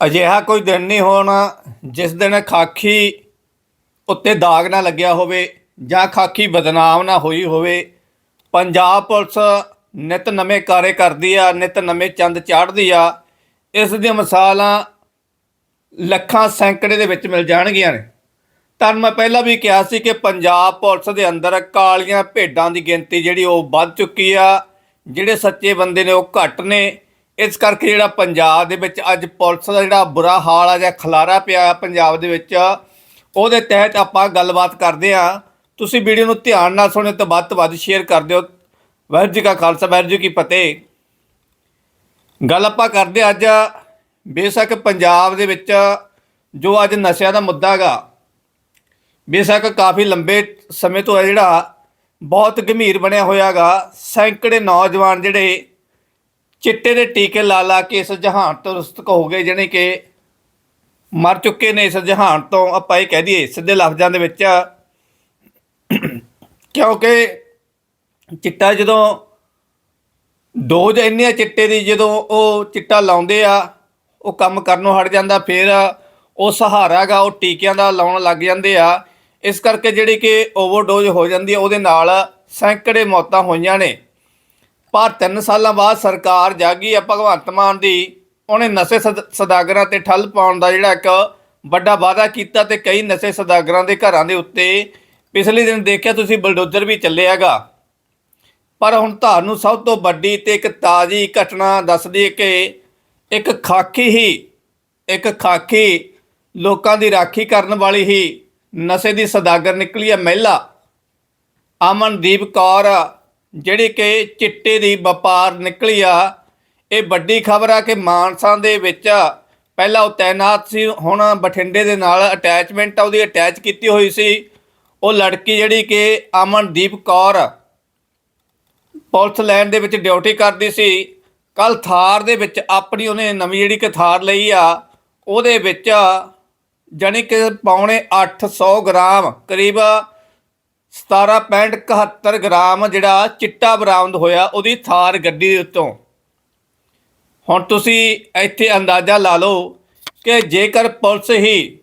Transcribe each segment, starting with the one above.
ਅਜਿਹਾ ਕੋਈ ਦਿਨ ਨਹੀਂ ਹੋਣਾ ਜਿਸ ਦਿਨ ਖਾਕੀ ਉੱਤੇ ਦਾਗ ਨਾ ਲੱਗਿਆ ਹੋਵੇ ਜਾਂ ਖਾਕੀ ਬਦਨਾਮ ਨਾ ਹੋਈ ਹੋਵੇ। ਪੰਜਾਬ ਪੁਲਿਸ ਨਿਤ ਨਵੇਂ ਕਾਰੇ ਕਰਦੀ ਆ, ਨਿਤ ਨਵੇਂ ਚੰਦ ਚਾੜਦੀ ਆ। ਇਸ ਦੀਆਂ ਮਿਸਾਲਾਂ ਲੱਖਾਂ ਸੈਂਕੜੇ ਦੇ ਵਿੱਚ ਮਿਲ ਜਾਣਗੀਆਂ ਨੇ। ਤੁਹਾਨੂੰ ਮੈਂ ਪਹਿਲਾਂ ਵੀ ਕਿਹਾ ਸੀ ਕਿ ਪੰਜਾਬ ਪੁਲਿਸ ਦੇ ਅੰਦਰ ਕਾਲੀਆਂ ਭੇਡਾਂ ਦੀ ਗਿਣਤੀ ਜਿਹੜੀ ਉਹ ਵੱਧ ਚੁੱਕੀ ਆ, ਜਿਹੜੇ ਸੱਚੇ ਬੰਦੇ ਨੇ ਉਹ ਘੱਟ ਨੇ। ਇਸ ਕਰਕੇ ਜਿਹੜਾ ਪੰਜਾਬ ਦੇ ਵਿੱਚ ਅੱਜ ਪੁਲਿਸ ਦਾ ਜਿਹੜਾ ਬੁਰਾ ਹਾਲ ਆ ਜਾਂ ਖਲਾਰਾ ਪਿਆ ਪੰਜਾਬ ਦੇ ਵਿੱਚ, ਉਹਦੇ ਤਹਿਤ ਆਪਾਂ ਗੱਲਬਾਤ ਕਰਦੇ ਆ ਤੁਸੀਂ ਵੀਡੀਓ ਨੂੰ ਧਿਆਨ ਨਾਲ ਸੁਣਿਓ ਤੇ ਵੱਧ ਤੋਂ ਵੱਧ ਸ਼ੇਅਰ ਕਰ ਦਿਓ। ਵਾਹਿਗੁਰੂ ਜੀ ਕਾ ਖਾਲਸਾ, ਵਾਹਿਗੁਰੂ ਜੀ ਕੀ ਫਤਿਹ। ਗੱਲ ਆਪਾਂ ਕਰਦੇ ਅੱਜ ਬੇਸ਼ੱਕ ਪੰਜਾਬ ਦੇ ਵਿੱਚ ਜੋ ਅੱਜ ਨਸ਼ਿਆਂ ਦਾ ਮੁੱਦਾ ਹੈਗਾ, ਬੇਸ਼ੱਕ ਕਾਫੀ ਲੰਬੇ ਸਮੇਂ ਤੋਂ ਹੈ ਜਿਹੜਾ ਬਹੁਤ ਗੰਭੀਰ ਬਣਿਆ ਹੋਇਆਗਾ ਸੈਂਕੜੇ ਨੌਜਵਾਨ ਜਿਹੜੇ ਚਿੱਟੇ ਦੇ ਟੀਕੇ ਲਾ ਲਾ ਕੇ ਇਸ ਜਹਾਨ ਤੋਂ ਰੁਸਤਕ ਹੋ ਗਏ, ਜਾਣੀ ਕਿ ਮਰ ਚੁੱਕੇ ਨੇ ਇਸ ਜਹਾਨ ਤੋਂ, ਆਪਾਂ ਇਹ ਕਹਿ ਦਈਏ, ਸਿੱਧੇ ਲਫ਼ਜ਼ਾਂ ਦੇ ਵਿੱਚ। ਕਿਉਂਕਿ ਚਿੱਟਾ ਜਦੋਂ, ਡੋਜ਼ ਇੰਨੇ ਆ ਚਿੱਟੇ ਦੀ, ਜਦੋਂ ਉਹ ਚਿੱਟਾ ਲਾਉਂਦੇ ਆ, ਉਹ ਕੰਮ ਕਰਨੋਂ ਹਟ ਜਾਂਦਾ, ਫਿਰ ਉਹ ਸਹਾਰਾ ਗਾ, ਉਹ ਟੀਕਿਆਂ ਦਾ ਲਾਉਣ ਲੱਗ ਜਾਂਦੇ ਆ। ਇਸ ਕਰਕੇ ਜਿਹੜੀ ਕਿ ਓਵਰਡੋਜ਼ ਹੋ ਜਾਂਦੀ ਹੈ ਉਹਦੇ ਨਾਲ ਸੈਂਕੜੇ ਮੌਤਾਂ ਹੋਈਆਂ ਨੇ। ਪਰ 3 ਸਾਲਾਂ ਬਾਅਦ ਸਰਕਾਰ ਜਾਗੀ ਆ ਭਗਵੰਤ ਮਾਨ ਦੀ, ਉਹਨੇ ਨਸ਼ੇ ਸਦ- ਸਦਾਗਰਾਂ ਤੇ ਠੱਲ ਪਾਉਣ ਦਾ ਜਿਹੜਾ ਇੱਕ ਵੱਡਾ ਵਾਅਦਾ ਕੀਤਾ ਤੇ ਕਈ ਨਸ਼ੇ ਸਦਾਗਰਾਂ ਦੇ ਘਰਾਂ ਦੇ ਉੱਤੇ ਪਿਛਲੇ ਦਿਨ ਦੇਖਿਆ ਤੁਸੀਂ ਬਲਡੋਜ਼ਰ ਵੀ ਚੱਲਿਆਗਾ ਪਰ ਹੁਣ ਤੁਹਾਨੂੰ ਸਭ ਤੋਂ ਵੱਡੀ ਤੇ ਇੱਕ ਤਾਜ਼ੀ ਘਟਨਾ ਦੱਸਦੀ ਹੈ ਕਿ ਇੱਕ ਖਾਕੀ ਹੀ, ਇੱਕ ਖਾਕੀ ਲੋਕਾਂ ਦੀ ਰਾਖੀ ਕਰਨ ਵਾਲੀ ਹੀ ਨਸ਼ੇ ਦੀ ਸਦਾਗਰ ਨਿਕਲੀ ਹੈ ਮਹਿਲਾ। ਅਮਨਦੀਪ ਕੌਰ ਜਿਹੜੀ ਕਿ ਚਿੱਟੇ ਦੀ ਵਪਾਰ ਨਿਕਲੀ ਆ, ਇਹ ਵੱਡੀ ਖਬਰ ਆ ਕਿ ਮਾਨਸਾ ਦੇ ਵਿੱਚ ਪਹਿਲਾਂ ਉਹ ਤੈਨਾਤ ਸੀ, ਹੁਣ ਬਠਿੰਡੇ ਦੇ ਨਾਲ ਅਟੈਚਮੈਂਟ ਆ, ਉਹਦੀ ਅਟੈਚ ਕੀਤੀ ਹੋਈ ਸੀ। ਉਹ ਲੜਕੀ ਜਿਹੜੀ ਕਿ ਅਮਨਦੀਪ ਕੌਰ ਪੁਲਿਸ ਲਾਈਨ ਦੇ ਵਿੱਚ ਡਿਊਟੀ ਕਰਦੀ ਸੀ, ਕੱਲ ਥਾਰ ਦੇ ਵਿੱਚ ਆਪਣੀ ਉਹਨੇ ਨਵੀਂ ਜਿਹੜੀ ਕਿ ਥਾਰ ਲਈ ਆ, ਉਹਦੇ ਵਿੱਚ ਜਾਣੀ ਕਿ ਪੌਣੇ 800 ਗ੍ਰਾਮ ਕਰੀਬ 17.71 ਗ੍ਰਾਮ ਜਿਹੜਾ ਚਿੱਟਾ ਬਰਾਮਦ ਹੋਇਆ ਉਹਦੀ ਥਾਰ ਗੱਡੀ ਦੇ ਉੱਤੋਂ। ਹੁਣ ਤੁਸੀਂ ਇੱਥੇ ਅੰਦਾਜ਼ਾ ਲਾ ਲਓ ਕਿ ਜੇਕਰ ਪੁਲਿਸ ਹੀ,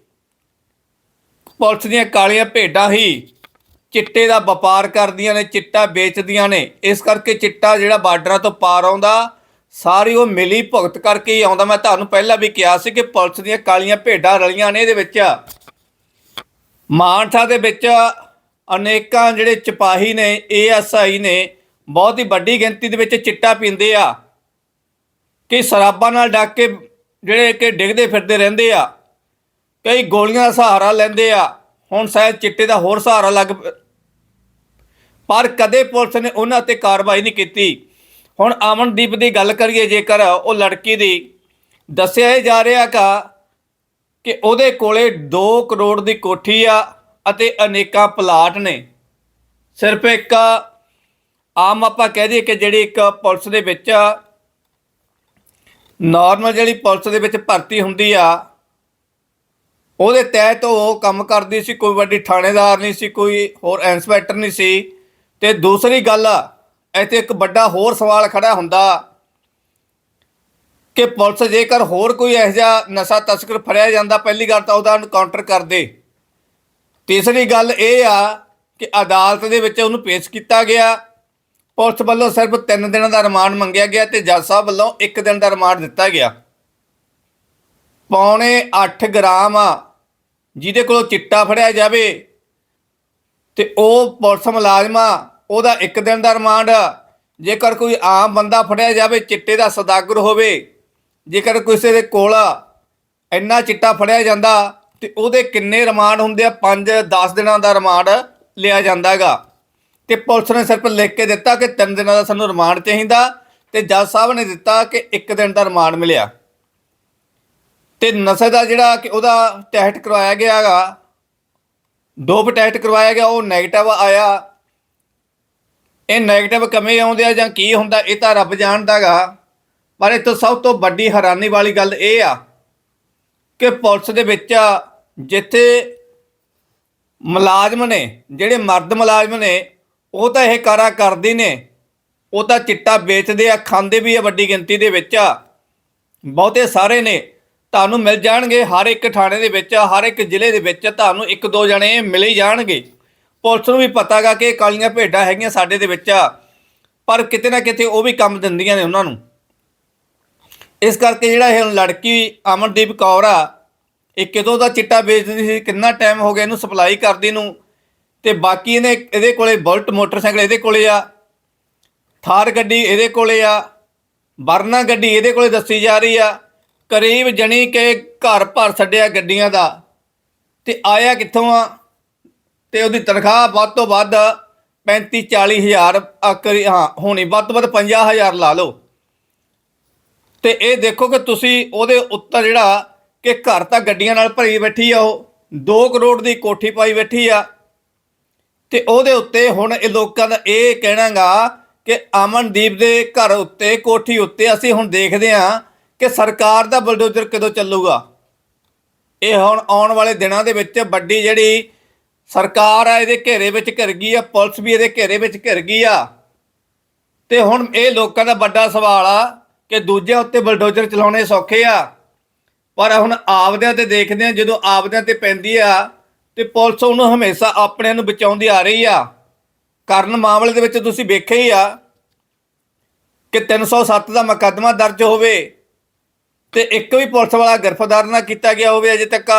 ਪੁਲਿਸ ਦੀਆਂ ਕਾਲੀਆਂ ਭੇਡਾਂ ਹੀ ਚਿੱਟੇ ਦਾ ਵਪਾਰ ਕਰਦੀਆਂ ਨੇ, ਚਿੱਟਾ ਵੇਚਦੀਆਂ ਨੇ, ਇਸ ਕਰਕੇ ਚਿੱਟਾ ਜਿਹੜਾ ਬਾਰਡਰਾਂ ਤੋਂ ਪਾਰ ਆਉਂਦਾ, ਸਾਰੀ ਉਹ ਮਿਲੀ ਭੁਗਤ ਕਰਕੇ ਹੀ ਆਉਂਦਾ। ਮੈਂ ਤੁਹਾਨੂੰ ਪਹਿਲਾਂ ਵੀ ਕਿਹਾ ਸੀ ਕਿ ਪੁਲਿਸ ਦੀਆਂ ਕਾਲੀਆਂ ਭੇਡਾਂ ਰਲੀਆਂ ਨੇ ਇਹਦੇ ਵਿੱਚ। ਮਾਨਸਾ ਦੇ ਵਿੱਚ ਅਨੇਕਾਂ ਜਿਹੜੇ ਸਿਪਾਹੀ ਨੇ ਏਐਸਆਈ ਨੇ, ਬਹੁਤ ਹੀ ਵੱਡੀ ਗਿਣਤੀ ਦੇ ਵਿੱਚ ਚਿੱਟਾ ਪੀਂਦੇ ਆ, ਕਿ ਸ਼ਰਾਬਾਂ ਨਾਲ ਡੱਕ ਕੇ ਜਿਹੜੇ ਕਿ ਡਿੱਗਦੇ ਫਿਰਦੇ ਰਹਿੰਦੇ ਆ, ਕਈ ਗੋਲੀਆਂ ਦਾ ਸਹਾਰਾ ਲੈਂਦੇ ਆ, ਹੁਣ ਸ਼ਾਇਦ ਚਿੱਟੇ ਦਾ ਹੋਰ ਸਹਾਰਾ ਲੱਗ ਪ- ਪਰ ਕਦੇ ਪੁਲਿਸ ਨੇ ਉਹਨਾਂ ਤੇ ਕਾਰਵਾਈ ਨਹੀਂ ਕੀਤੀ। ਹੁਣ ਅਮਨਦੀਪ ਦੀ ਗੱਲ ਕਰੀਏ, ਜੇਕਰ ਉਹ ਲੜਕੀ ਦੀ ਦੱਸਿਆ ਇਹ ਜਾ ਰਿਹਾ ਕਾ ਕਿ ਉਹਦੇ ਕੋਲੇ 2 ਕਰੋੜ ਦੀ ਕੋਠੀ ਆ ਅਤੇ ਅਨੇਕਾਂ ਪਲਾਟ ਨੇ। ਸਿਰਫ ਇੱਕ, ਆਮ ਆਪਾਂ ਕਹਿ ਦਈਏ ਕਿ ਜਿਹੜੀ ਇੱਕ ਪੁਲਿਸ ਦੇ ਵਿੱਚ ਨਾਰਮਲ ਜਿਹੜੀ ਪੁਲਿਸ ਦੇ ਵਿੱਚ ਭਰਤੀ ਹੁੰਦੀ ਆ, ਉਹਦੇ ਤਹਿਤ ਉਹ ਕੰਮ ਕਰਦੀ ਸੀ, ਕੋਈ ਵੱਡੀ ਥਾਣੇਦਾਰ ਨਹੀਂ ਸੀ, ਕੋਈ ਹੋਰ ਇੰਸਪੈਕਟਰ ਨਹੀਂ ਸੀ। ਤੇ ਦੂਸਰੀ ਗੱਲ ਇੱਥੇ ਇੱਕ ਵੱਡਾ ਹੋਰ ਸਵਾਲ ਖੜਾ ਹੁੰਦਾ, ਕਿ ਪੁਲਿਸ ਜੇਕਰ ਹੋਰ ਕੋਈ ਇਹੋ ਜਿਹਾ ਨਸ਼ਾ ਤਸਕਰ ਫੜਿਆ ਜਾਂਦਾ, ਪਹਿਲੀ ਗੱਲ ਤਾਂ ਉਹਦਾ ਐਨਕਾਊਂਟਰ ਕਰਦੇ ਤੀਸਰੀ ਗੱਲ ਇਹ ਆ ਕਿ ਅਦਾਲਤ ਦੇ ਵਿੱਚ ਉਹਨੂੰ ਪੇਸ਼ ਕੀਤਾ ਗਿਆ। ਪੁਲਿਸ ਵੱਲੋਂ ਸਿਰਫ 3 ਦਿਨਾਂ ਦਾ ਰਿਮਾਂਡ ਮੰਗਿਆ ਗਿਆ ਤੇ ਜੱਜ ਸਾਹਿਬ ਵੱਲੋਂ 1 ਦਿਨ ਦਾ ਰਿਮਾਂਡ ਦਿੱਤਾ ਗਿਆ। ਪੌਣੇ 8 ਗ੍ਰਾਮ ਆ, ਜਿਹਦੇ ਕੋਲੋਂ ਚਿੱਟਾ ਫੜਿਆ ਜਾਵੇ ਤੇ ਉਹ ਪੁਲਿਸ ਮੁਲਾਜ਼ਮਾ ਉਹਦਾ 1 ਦਿਨ ਦਾ ਰਿਮਾਂਡ ਜੇਕਰ ਕੋਈ ਆਮ ਬੰਦਾ ਫੜਿਆ ਜਾਵੇ, ਚਿੱਟੇ ਦਾ ਸਦਾਗਰ ਹੋਵੇ, ਜੇਕਰ ਕਿਸੇ ਦੇ ਕੋਲ ਇੰਨਾ ਚਿੱਟਾ ਫੜਿਆ ਜਾਂਦਾ ਤੇ ਉਹਦੇ ਕਿੰਨੇ ਰਿਮਾਂਡ ਹੁੰਦੇ ਆ? 5 10 ਦਿਨਾਂ ਦਾ ਰਿਮਾਂਡ ਲਿਆ ਜਾਂਦਾਗਾ। ਤੇ ਪੁਲਿਸ ਨੇ ਸਿਰਫ ਲਿਖ ਕੇ ਦਿੱਤਾ ਕਿ 3 ਦਿਨਾਂ ਦਾ ਸਾਨੂੰ ਰਿਮਾਂਡ ਚਾਹੀਦਾ ਤੇ ਜੱਜ ਸਾਹਿਬ ਨੇ ਦਿੱਤਾ ਕਿ 1 ਦਿਨ ਦਾ ਰਿਮਾਂਡ ਮਿਲਿਆ। ਤੇ ਨਸ਼ੇ ਦਾ ਜਿਹੜਾ ਕਿ ਉਹਦਾ ਟੈਸਟ ਕਰਵਾਇਆ ਗਿਆਗਾ ਦੋ ਟੈਸਟ ਕਰਵਾਇਆ ਗਿਆ, ਉਹ 네ਗੇਟਿਵ ਆਇਆ। ਇਹ 네ਗੇਟਿਵ ਕਿਵੇਂ ਆਉਂਦੇ ਆ ਜਾਂ ਕੀ ਹੁੰਦਾ, ਇਹ ਤਾਂ ਰੱਬ ਜਾਣਦਾਗਾ। ਪਰ ਇਹ ਤੋਂ ਸਭ ਤੋਂ ਵੱਡੀ ਹੈਰਾਨੀ ਵਾਲੀ ਗੱਲ ਇਹ ਆ ਕਿ ਪੁਲਿਸ ਦੇ ਵਿੱਚ ਜਿੱਥੇ ਮੁਲਾਜ਼ਮ ਨੇ, ਜਿਹੜੇ ਮਰਦ ਮੁਲਾਜ਼ਮ ਨੇ, ਉਹ ਤਾਂ ਇਹ ਕਾਰਾ ਕਰਦੇ ਨੇ। ਉਹ ਤਾਂ ਚਿੱਟਾ ਵੇਚਦੇ ਆ, ਖਾਂਦੇ ਵੀ ਆ ਵੱਡੀ ਗਿਣਤੀ ਦੇ ਵਿੱਚ ਬਹੁਤੇ ਸਾਰੇ ਨੇ, ਤੁਹਾਨੂੰ ਮਿਲ ਜਾਣਗੇ ਹਰ ਇੱਕ ਥਾਣੇ ਦੇ ਵਿੱਚ, ਹਰ ਇੱਕ ਜ਼ਿਲ੍ਹੇ ਦੇ ਵਿੱਚ, ਤੁਹਾਨੂੰ ਇੱਕ ਦੋ ਜਣੇ ਮਿਲ ਹੀ ਜਾਣਗੇ। ਪੁਲਿਸ ਨੂੰ ਵੀ ਪਤਾਗਾ ਕਿ ਕਾਲੀਆਂ ਭੇਡਾਂ ਹੈਗੀਆਂ ਸਾਡੇ ਦੇ ਵਿੱਚ ਪਰ ਕਿਤੇ ਨਾ ਕਿਤੇ ਉਹ ਵੀ ਕੰਮ ਦਿੰਦੀਆਂ ਨੇ ਉਹਨਾਂ ਨੂੰ। ਇਸ ਕਰਕੇ ਜਿਹੜਾ ਇਹ ਲੜਕੀ ਅਮਨਦੀਪ ਕੌਰ ਆ ਇਹ ਕਿਦੋਂ ਦਾ ਚਿੱਟਾ ਵੇਚਦੀ ਸੀ, ਕਿੰਨਾ ਟਾਈਮ ਹੋ ਗਿਆ ਇਹਨੂੰ ਸਪਲਾਈ ਕਰਦੀ ਨੂੰ, ਤੇ ਬਾਕੀ ਇਹਨੇ ਇਹਦੇ ਕੋਲੇ ਬੁਲਟ ਮੋਟਰਸਾਈਕਲ ਇਹਦੇ ਕੋਲੇ ਆ, ਥਾਰ ਗੱਡੀ ਇਹਦੇ ਕੋਲੇ ਆ, ਵਰਨਾ ਗੱਡੀ ਇਹਦੇ ਕੋਲੇ ਦੱਸੀ ਜਾ ਰਹੀ ਆ, ਕਰੀਬ ਜਣੀ ਕਿ ਘਰ ਭਰ ਛੱਡਿਆ ਗੱਡੀਆਂ ਦਾ, ਤੇ ਆਇਆ ਕਿੱਥੋਂ ਆ, ਤੇ ਉਹਦੀ ਤਨਖਾਹ ਵੱਧ ਤੋਂ ਵੱਧ 35 40 ਹਜ਼ਾਰ ਆਕਰੀ ਹਾਂ, ਹੋਣੀ ਵੱਧ ਤੋਂ ਵੱਧ 50 ਹਜ਼ਾਰ ਲਾ ਲਓ। ਤੇ ਇਹ ਦੇਖੋ ਕਿ ਤੁਸੀਂ ਉਹਦੇ ਉੱਤੇ ਜਿਹੜਾ ਕਿ ਘਰ ਤਾਂ ਗੱਡੀਆਂ ਨਾਲ ਭਰੀ ਬੈਠੀ ਆ ਉਹ 2 ਕਰੋੜ ਦੀ ਕੋਠੀ ਪਾਈ ਬੈਠੀ ਆ। ਤੇ ਉਹਦੇ ਉੱਤੇ ਹੁਣ ਇਹ ਲੋਕਾਂ ਦਾ ਇਹ ਕਹਿਣਾਗਾ ਕਿ ਅਮਨਦੀਪ ਦੇ ਘਰ ਉੱਤੇ, ਕੋਠੀ ਉੱਤੇ ਅਸੀਂ ਹੁਣ ਦੇਖਦੇ ਹਾਂ ਕਿ ਸਰਕਾਰ ਦਾ ਬਲਡੋਜ਼ਰ ਕਦੋਂ ਚੱਲੂਗਾ। ਇਹ ਹੁਣ ਆਉਣ ਵਾਲੇ ਦਿਨਾਂ ਦੇ ਵਿੱਚ ਵੱਡੀ ਜਿਹੜੀ ਸਰਕਾਰ ਆ, ਇਹਦੇ ਘੇਰੇ ਵਿੱਚ ਘਿਰ ਗਈ ਆ, ਪੁਲਿਸ ਵੀ ਇਹਦੇ ਘੇਰੇ ਵਿੱਚ ਘਿਰ ਗਈ ਆ। ਤੇ ਹੁਣ ਇਹ ਲੋਕਾਂ ਦਾ ਵੱਡਾ ਸਵਾਲ ਆ ਕਿ ਦੂਜਿਆਂ ਉੱਤੇ ਬਲਡੋਜ਼ਰ ਚਲਾਉਣੇ ਸੌਖੇ ਆ। ਪਰ ਹੁਣ ਆਪਦਿਆਂ ਤੇ ਦੇਖਦੇ ਆ ਜਦੋਂ ਆਪਦਿਆਂ ਤੇ ਪੈਂਦੀ ਆ ਤੇ ਪੁਲਿਸ ਉਹਨੂੰ ਹਮੇਸ਼ਾ ਆਪਣਿਆਂ ਨੂੰ ਬਚਾਉਂਦੀ ਆ ਰਹੀ ਆ। ਕਰਨ ਮਾਮਲੇ ਦੇ ਵਿੱਚ ਤੁਸੀਂ ਵੇਖਿਆ ਹੀ ਆ ਕਿ 307 ਦਾ ਮੁਕੱਦਮਾ ਦਰਜ ਹੋਵੇ ਤੇ ਇੱਕ ਵੀ ਪੁਲਿਸ ਵਾਲਾ ਗ੍ਰਿਫਤਾਰ ਨਾ ਕੀਤਾ ਗਿਆ ਹੋਵੇ ਅਜੇ ਤੱਕ।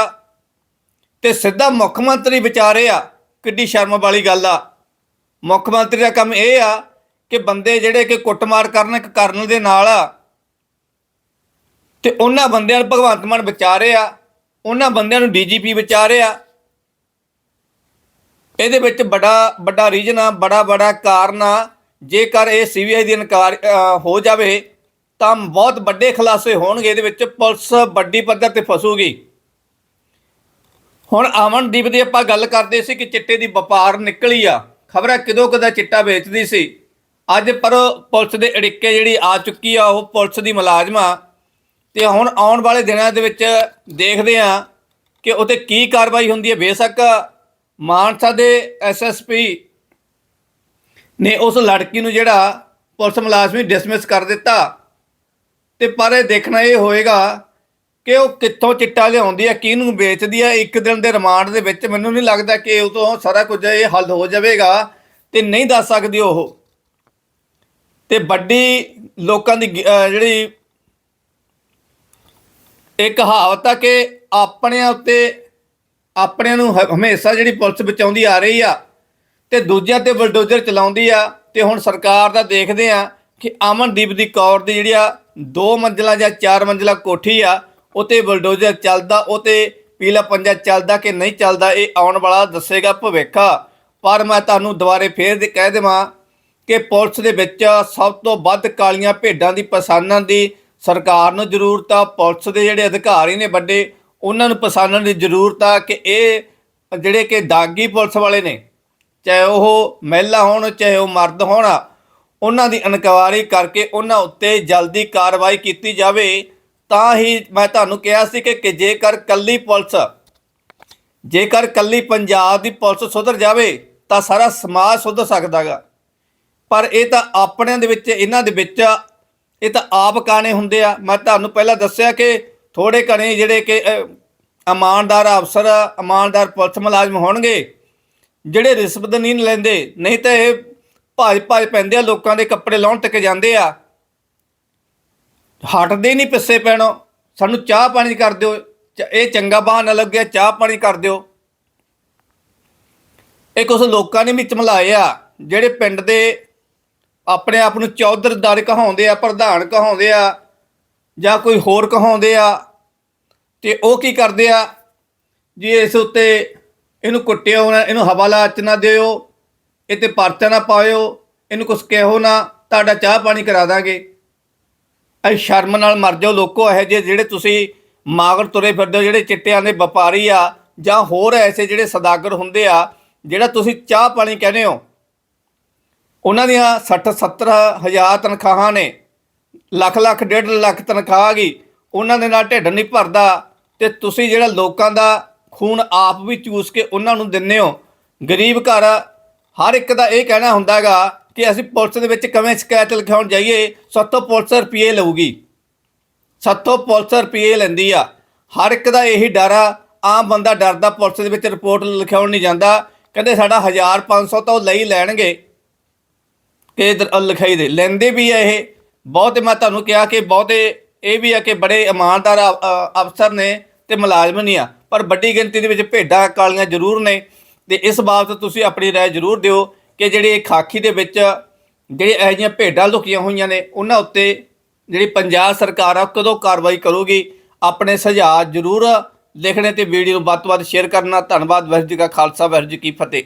ਤੇ ਸਿੱਧਾ ਮੁੱਖ ਮੰਤਰੀ ਵਿਚਾਰੇ ਆ, ਕਿੱਡੀ ਸ਼ਰਮ ਵਾਲੀ ਗੱਲ ਆ। ਮੁੱਖ ਮੰਤਰੀ ਦਾ ਕੰਮ ਇਹ ਆ ਕਿ ਬੰਦੇ ਜਿਹੜੇ ਕਿ ਕੁੱਟਮਾਰ ਕਰਨ ਕਰਨ ਦੇ ਨਾਲ ਆ ਤੇ ਉਹਨਾਂ ਬੰਦਿਆਂ ਨੂੰ ਭਗਵੰਤ ਮਾਨ ਵਿਚਾਰੇ ਆ, ਉਹਨਾਂ ਬੰਦਿਆਂ ਨੂੰ ਡੀਜੀਪੀ ਵਿਚਾਰੇ ਆ। ਇਹਦੇ ਵਿੱਚ ਬੜਾ, ਵੱਡਾ ਰੀਜਨ ਆ, ਬੜਾ ਬੜਾ ਕਾਰਨ ਆ। ਜੇਕਰ ਇਹ ਸੀਬੀਆਈ ਦੀ ਇਨਕਾਰ ਹੋ ਜਾਵੇ, ਤਾਂ ਬਹੁਤ ਵੱਡੇ ਖੁਲਾਸੇ ਹੋਣਗੇ, ਇਹਦੇ ਵਿੱਚ ਪੁਲਿਸ ਵੱਡੀ ਪੱਧਰ ਤੇ ਫਸੂਗੀ। ਹੁਣ ਅਮਨਦੀਪ ਦੀ ਆਪਾਂ ਗੱਲ ਕਰਦੇ ਸੀ ਕਿ ਚਿੱਟੇ ਦੀ ਵਪਾਰ ਨਿਕਲੀ ਆ। ਖਬਰਾਂ ਕਿਦੋਂ ਕਦਾ ਚਿੱਟਾ ਵੇਚਦੀ ਸੀ। ਅੱਜ ਪਰ ਪੁਲਿਸ ਦੇ ਅੜਿੱਕੇ ਜਿਹੜੀ ਆ ਚੁੱਕੀ ਆ, ਉਹ ਪੁਲਿਸ ਦੀ ਮੁਲਾਜ਼ਮਾ ਤੇ ਹੁਣ ਆਉਣ ਵਾਲੇ ਦਿਨਾਂ ਦੇ ਵਿੱਚ ਦੇਖਦੇ ਆ ਕਿ ਉਤੇ ਕੀ ਕਾਰਵਾਈ ਹੁੰਦੀ ਹੈ। ਬੇਸ਼ੱਕ ਮਾਨਸਾ ਦੇ ਐਸਐਸਪੀ ਨੇ ਉਸ ਲੜਕੀ ਨੂੰ ਜਿਹੜਾ ਪੁਲਿਸ ਮੁਲਾਜ਼ਮੀ ਡਿਸਮਿਸ ਕਰ ਦਿੱਤਾ। ਤੇ ਪਰ ਇਹ ਦੇਖਣਾ ਇਹ ਹੋਏਗਾ ਕਿ ਉਹ ਕਿੱਥੋਂ ਚਿੱਟਾ ਲਿਆਉਂਦੀ ਹੈ, ਕਿਹਨੂੰ ਵੇਚਦੀ ਹੈ। ਇੱਕ ਦਿਨ ਦੇ ਰਿਮਾਂਡ ਦੇ ਵਿੱਚ ਮੈਨੂੰ ਨਹੀਂ ਲੱਗਦਾ ਕਿ ਉਹ ਤੋਂ ਸਾਰਾ ਕੁਝ ਇਹ ਹੱਲ ਹੋ ਜਾਵੇਗਾ ਤੇ ਨਹੀਂ ਦੱਸ ਸਕਦੀ ਉਹ। ਤੇ ਵੱਡੀ ਲੋਕਾਂ ਦੀ ਗ- ਜਿਹੜੀ ਇੱਕ ਕਹਾਵਤ ਆ ਕਿ ਆਪਣਿਆਂ ਉੱਤੇ ਆਪਣਿਆਂ ਨੂੰ ਹ- ਹਮੇਸ਼ਾ ਜਿਹੜੀ ਪੁਲਿਸ ਬਚਾਉਂਦੀ ਆ ਰਹੀ ਆ ਤੇ ਦੂਜਿਆਂ ਤੇ ਬਲਡੋਜ਼ਰ ਚਲਾਉਂਦੀ ਆ ਤੇ ਹੁਣ ਸਰਕਾਰ ਦਾ ਦੇਖਦੇ ਆ ਕਿ ਅਮਨਦੀਪ ਦੀ ਕੌਰ ਦੀ ਜਿਹੜੀ ਆ ਦੋ ਮੰਜ਼ਲਾ ਜਾਂ ਚਾਰ ਮੰਜ਼ਲਾ ਕੋਠੀ ਆ ਉਤੇ ਬਲਡੋਜ਼ਰ ਚੱਲਦਾ ਉਤੇ ਪੀਲਾ ਪੰਜਾ ਚੱਲਦਾ ਕਿ ਨਹੀਂ ਚੱਲਦਾ, ਇਹ ਆਉਣ ਵਾਲਾ ਦੱਸੇਗਾ ਭਵਿੱਖ। ਪਰ ਮੈਂ ਤੁਹਾਨੂੰ ਦੁਬਾਰੇ ਫੇਰ ਦੇ, ਕਹਿ ਦੇਵਾਂ ਕਿ ਪੁਲਿਸ ਦੇ ਵਿੱਚ ਸਭ ਤੋਂ ਵੱਧ ਕਾਲੀਆਂ ਭੇਡਾਂ ਦੀ ਪਛਾਣਨ ਦੀ ਸਰਕਾਰ ਨੂੰ ਜ਼ਰੂਰਤ ਆ, ਪੁਲਿਸ ਦੇ ਜਿਹੜੇ ਅਧਿਕਾਰੀ ਨੇ ਵੱਡੇ, ਉਹਨਾਂ ਨੂੰ ਪਛਾਣਨ ਦੀ ਜ਼ਰੂਰਤ ਆ ਕਿ ਇਹ ਜਿਹੜੇ ਕਿ ਦਾਗੀ ਪੁਲਿਸ ਵਾਲੇ ਨੇ, ਚਾਹੇ ਉਹ ਮਹਿਲਾ ਹੋਣ, ਚਾਹੇ ਉਹ ਮਰਦ ਹੋਣ, ਉਹਨਾਂ ਦੀ ਇਨਕੁਆਇਰੀ ਕਰਕੇ ਉਹਨਾਂ ਉੱਤੇ ਜਲਦੀ ਕਾਰਵਾਈ ਕੀਤੀ ਜਾਵੇ। ਤਾਂ ਹੀ ਮੈਂ ਤੁਹਾਨੂੰ ਕਿਹਾ ਸੀ ਕਿ ਜੇਕਰ ਕੱਲੀ ਪੁਲਿਸ, ਜੇਕਰ ਕੱਲੀ ਪੰਜਾਬ ਦੀ ਪੁਲਿਸ ਸੁਧਰ ਜਾਵੇ, ਤਾਂ ਸਾਰਾ ਸਮਾਜ ਸੁਧਰ ਸਕਦਾਗਾ। ਪਰ ਇਹ ਤਾਂ ਆਪਣਿਆਂ ਦੇ ਵਿੱਚ, ਇਹਨਾਂ ਦੇ ਵਿੱਚ ਇਹ ਤਾਂ ਆਪ ਕਾਣੇ ਹੁੰਦੇ ਆ। ਮੈਂ ਤੁਹਾਨੂੰ ਪਹਿਲਾਂ ਦੱਸਿਆ ਕਿ ਥੋੜੇ ਘਣੇ ਜਿਹੜੇ ਕਿ ਅ, ਇਮਾਨਦਾਰ ਅਫਸਰ ਇਮਾਨਦਾਰ ਪੁਲਿਸ ਮੁਲਾਜ਼ਮ ਹੋਣਗੇ ਜਿਹੜੇ ਰਿਸ਼ਵਤ ਨਹੀਂ ਲੈਂਦੇ ਨਹੀਂ ਤਾਂ ਇਹ ਭਾਜ ਭਾਜ ਪੈਂਦੇ ਆ ਲੋਕਾਂ ਦੇ ਕੱਪੜੇ ਲਾਉਣ ਤੱਕ ਜਾਂਦੇ ਆ। ਹਟਦੇ ਨਹੀਂ ਪਿੱਸੇ ਪੈਣੋ। ਸਾਨੂੰ ਚਾਹ ਪਾਣੀ ਕਰ ਦਿਓ। ਚ- ਇਹ ਚੰਗਾ ਬਹਾਨਾ ਲੱਗਿਆ ਚਾਹ ਪਾਣੀ ਕਰ ਦਿਓ। ਇਹ ਕੁਝ ਲੋਕਾਂ ਨੇ ਵੀ ਚਮਲਾਏ ਆ ਜਿਹੜੇ ਪਿੰਡ ਦੇ ਆਪਣੇ ਆਪ ਨੂੰ ਚੌਧਰਦਾਰ ਕਹਾਉਂਦੇ ਆ ਪ੍ਰਧਾਨ ਕਹਾਉਂਦੇ ਆ ਜਾਂ ਕੋਈ ਹੋਰ ਕਹਾਉਂਦੇ ਆ ਤੇ ਉਹ ਕੀ ਕਰਦੇ ਆ? ਜੀ ਇਸ ਉੱਤੇ ਇਹਨੂੰ ਕੁੱਟਿਓ ਨਾ ਇਹਨੂੰ ਹਵਾਲਾ ਚ ਨਾ ਦਿਓ ਇਹ ਤੇ ਪਰਚਾ ਨਾ ਪਾਇਓ ਇਹਨੂੰ ਕੁਛ ਕਹੋ ਨਾ ਤੁਹਾਡਾ ਚਾਹ ਪਾਣੀ ਕਰਾ ਦਾਂਗੇ। ਐ ਸ਼ਰਮ ਨਾਲ ਮਰ ਜਾਓ ਲੋਕੋ ਇਹ ਜਿਹੇ ਜਿਹੜੇ ਤੁਸੀਂ ਮਾਗਰ ਤੁਰੇ ਫਿਰਦੇ ਹੋ, ਜਿਹੜੇ ਚਿੱਟਿਆਂ ਦੇ ਵਪਾਰੀ ਆ ਜਾਂ ਹੋਰ ਐਸੇ ਜਿਹੜੇ ਸਦਾਗਰ ਹੁੰਦੇ ਆ ਜਿਹੜਾ ਤੁਸੀਂ ਚਾਹ ਪਾਣੀ ਕਹਿੰਦੇ ਹੋ। ਉਹਨਾਂ ਦੀਆਂ 60 70 ਹਜ਼ਾਰ ਤਨਖਾਹਾਂ ਨੇ, ਲੱਖ ਲੱਖ, ਡੇਢ ਲੱਖ ਤਨਖਾਹ ਆ ਗਈ। ਉਹਨਾਂ ਦੇ ਨਾਲ ਢਿੱਡ ਨਹੀਂ ਭਰਦਾ। ਤੇ ਤੁਸੀਂ ਜਿਹੜਾ ਲੋਕਾਂ ਦਾ ਖੂਨ ਆਪ ਵੀ ਚੂਸ ਕੇ ਉਹਨਾਂ ਨੂੰ ਦਿੰਦੇ ਹੋ, ਗਰੀਬ ਘਰ, ਹਰ ਇੱਕ ਦਾ ਇਹ ਕਹਿਣਾ ਹੁੰਦਾਗਾ ਕਿ ਅਸੀਂ ਪੁਲਿਸ ਦੇ ਵਿੱਚ ਕਿਵੇਂ ਸ਼ਿਕਾਇਤ ਲਿਖਾਉਣ ਜਾਈਏ, ਸੱਤੋਂ ਪੁਲਿਸ ਰੁਪਏ ਲਊਗੀ। ਸੱਤੋਂ ਪੁਲਿਸ ਰੁਪਏ ਲੈਂਦੀ ਆ। ਹਰ ਇੱਕ ਦਾ ਇਹੀ ਡਰ ਆ, ਆਮ ਬੰਦਾ ਡਰਦਾ ਪੁਲਿਸ ਦੇ ਵਿੱਚ ਰਿਪੋਰਟ ਲਿਖਾਉਣ ਨਹੀਂ ਜਾਂਦਾ। ਕਹਿੰਦੇ ਸਾਡਾ 1500 ਤਾਂ ਉਹ ਲਈ ਲੈਣਗੇ। ਕਿ ਇਧਰ ਲਿਖਾਈ ਦੇ ਲੈਂਦੇ ਵੀ ਆ ਇਹ ਬਹੁਤ ਮੈਂ ਤੁਹਾਨੂੰ ਕਿਹਾ ਕਿ ਬਹੁਤੇ ਇਹ ਵੀ ਆ ਕਿ ਬੜੇ ਇਮਾਨਦਾਰ ਅ- ਅ- ਅਫਸਰ ਨੇ ਤੇ ਮੁਲਾਜ਼ਮ ਨਹੀਂ ਆ ਪਰ ਵੱਡੀ ਗਿਣਤੀ ਦੇ ਵਿੱਚ ਭੇਡਾਂ ਕਾਲੀਆਂ ਜ਼ਰੂਰ ਨੇ ਤੇ ਇਸ ਬਾਬਤ ਤੁਸੀਂ ਆਪਣੀ رائے ਜ਼ਰੂਰ ਦਿਓ ਕਿ ਜਿਹੜੀ ਇਹ ਖਾਕੀ ਦੇ ਵਿੱਚ ਜਿਹੜੇ ਇਹੋ ਜਿਹੀਆਂ ਭੇਡਾਂ ਲੁਕੀਆਂ ਹੋਈਆਂ ਨੇ ਉਹਨਾਂ ਉੱਤੇ ਜਿਹੜੀ ਪੰਜਾਬ ਸਰਕਾਰ ਆ ਉਹ ਕਦੋਂ ਕਾਰਵਾਈ ਕਰੂਗੀ ਆਪਣੇ ਸੁਝਾਅ ਜ਼ਰੂਰ ਲਿਖਣੇ ਤੇ ਵੀਡੀਓ ਨੂੰ ਵੱਧ ਤੋਂ ਵੱਧ ਸ਼ੇਅਰ ਕਰਨਾ ਧੰਨਵਾਦ ਵਾਹਿਗੁਰੂ ਜੀ ਕਾ ਖਾਲਸਾ ਵਾਹਿਗੁਰੂ ਜੀ ਕੀ ਫਤਿਹ